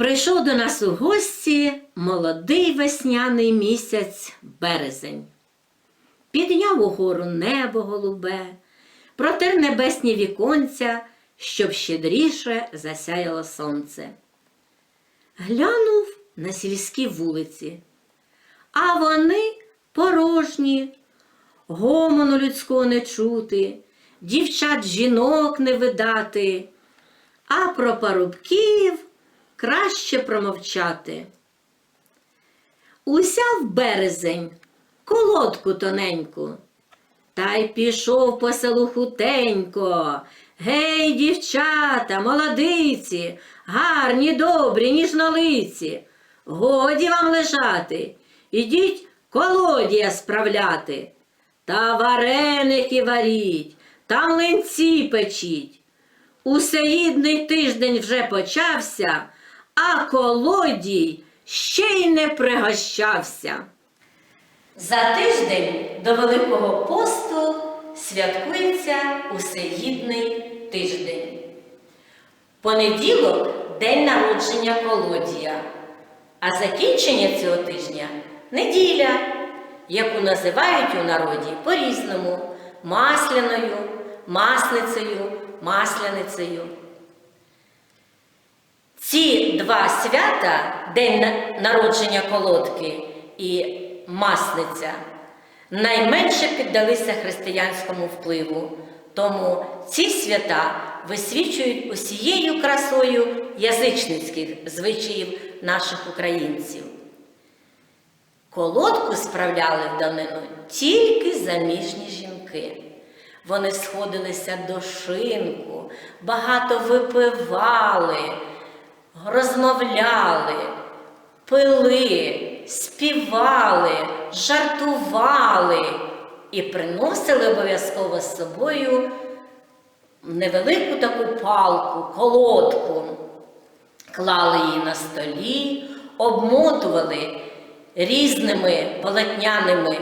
Прийшов до нас у гості молодий весняний місяць березень. Підняв угору небо голубе, протер небесні віконця, щоб щедріше засяяло сонце. Глянув на сільські вулиці, а вони порожні, гомону людського не чути, дівчат жінок не видати, а про парубків краще промовчати. Усяв березень колодку тоненьку, та й пішов по селу хутенько. Гей, дівчата, молодиці, гарні, добрі, ніжнолиці. Годі вам лежати, ідіть колодія справляти. Та вареники варіть, та млинці печіть. Усеїдний тиждень вже почався, а колодій ще й не пригощався. За тиждень до Великого посту святкується усеїдний тиждень. Понеділок день народження колодія, а закінчення цього тижня неділя, яку називають у народі по-різному масляною, масницею, масляницею. Ці два свята, День народження колодки і Масниця, найменше піддалися християнському впливу, тому ці свята висвічують усією красою язичницьких звичаїв наших українців. Колодку справляли в давнину тільки заміжні жінки. Вони сходилися до шинку, багато випивали, розмовляли, пили, співали, жартували і приносили обов'язково з собою невелику таку палку, колодку. Клали її на столі, обмотували різними полотняними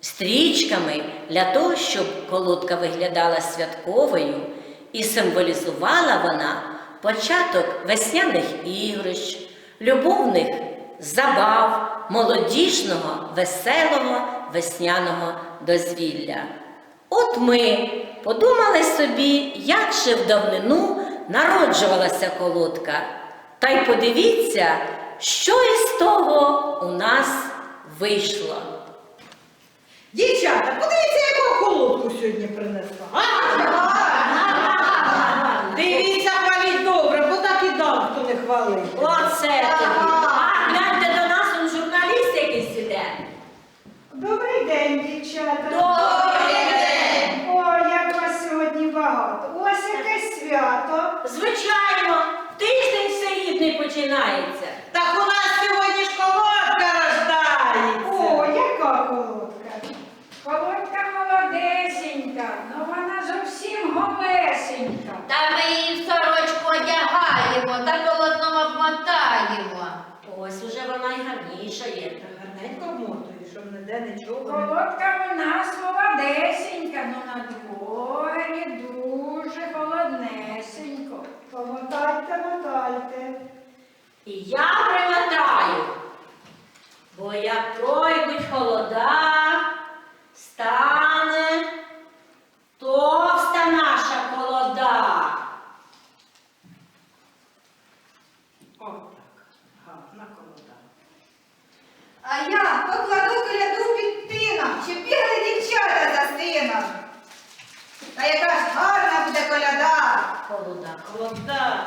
стрічками для того, щоб колодка виглядала святковою і символізувала вона початок весняних ігрищ, любовних забав, молодіжного, веселого весняного дозвілля. От ми подумали собі, як же в давнину народжувалася колодка. Та й подивіться, що із того у нас вийшло. Дівчата, подивіться, яку колодку сьогодні принесла. Дивіться, хваліть добре, бо так і дам, хто не хвалить. Оце тобі. А гляньте до нас, он журналіст якийсь іде. Добрий день, дівчата. Добрий день. Ой, як вас сьогодні багато. Ось яке свято. Звичайно, тиждень всеїдний починається. Так у нас сьогодні ж колодка рождається. О, яка колодка. Колодка молодесенька, ну вона зовсім голесенька. Та ми її в сорочку одягаємо та полотном обмотаємо. Ось уже вона й гарніша є. Гарненько мотую, щоб ніде нічого. Колодка у нас молодесенька, ну на дворі дуже холоднесенько. Помотайте, мотайте. І я примотаю, бо як пройдуть холода, стане товста наша колода. О, так. Гарна колода. А я покладу коляду під тином, щоб бігали дівчата за сином. Та яка ж гарна буде коляда. Колода, Колода.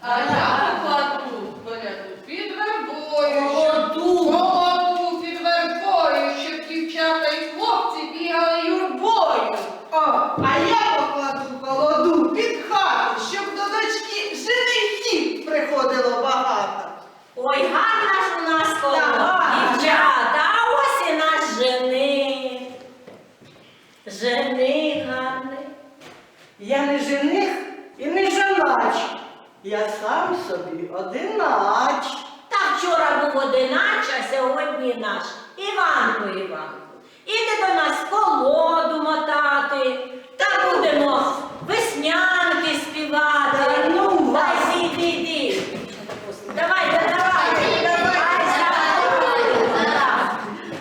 А я покладу коляду під вербою, щоб Колоду. колоду під вербою, щоб дівчата і хлопці бігали юрбою. О, а я покладу колоду під хату, щоб до дочки женихів приходило багато. Ой, гарна сам собі одинач. Та вчора був одинач, а сьогодні наш. Іванко, Іванко, іди до нас колоду мотати, та будемо веснянки співати. Та ну, Дай сіди, йди. Давай, давай, давай,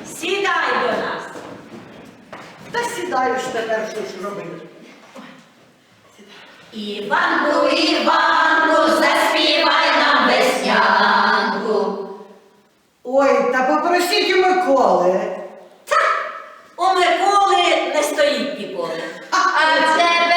сідай до нас. Та сідаю тепер, що ж робити. був Іван веснянку. Ой, та попросіть у Миколи. Та, у Миколи не стоїть ніколи. А в тебе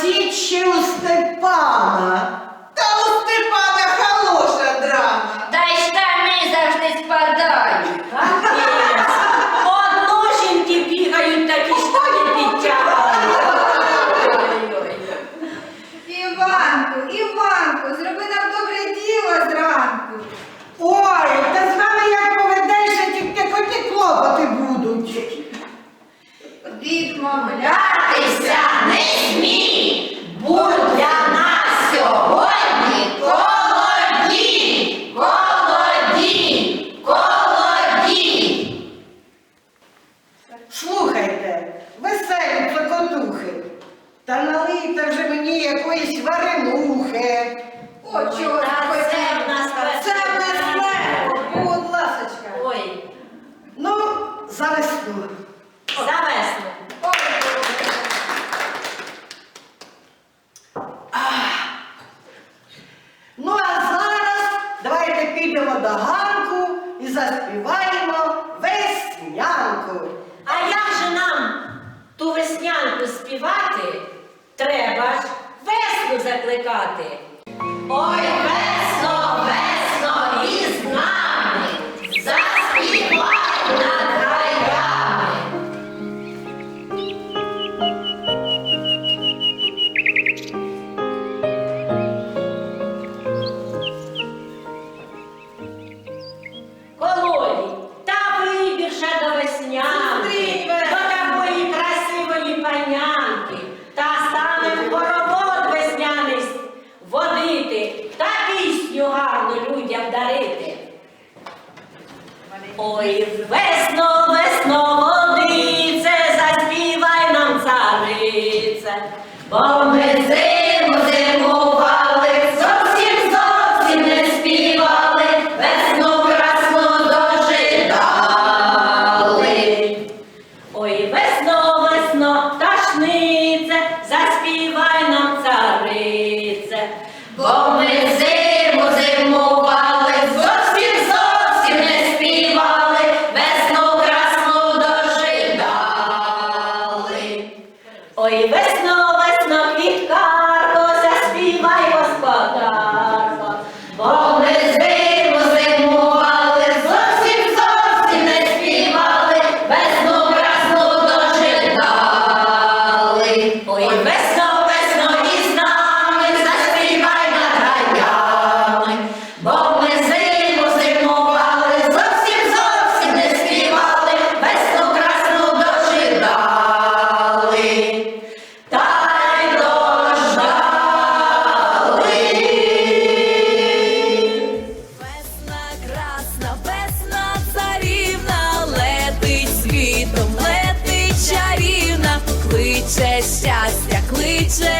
Просіть ще у Степана. якоїсь варенухи. О, чого плекати. Ой, It's a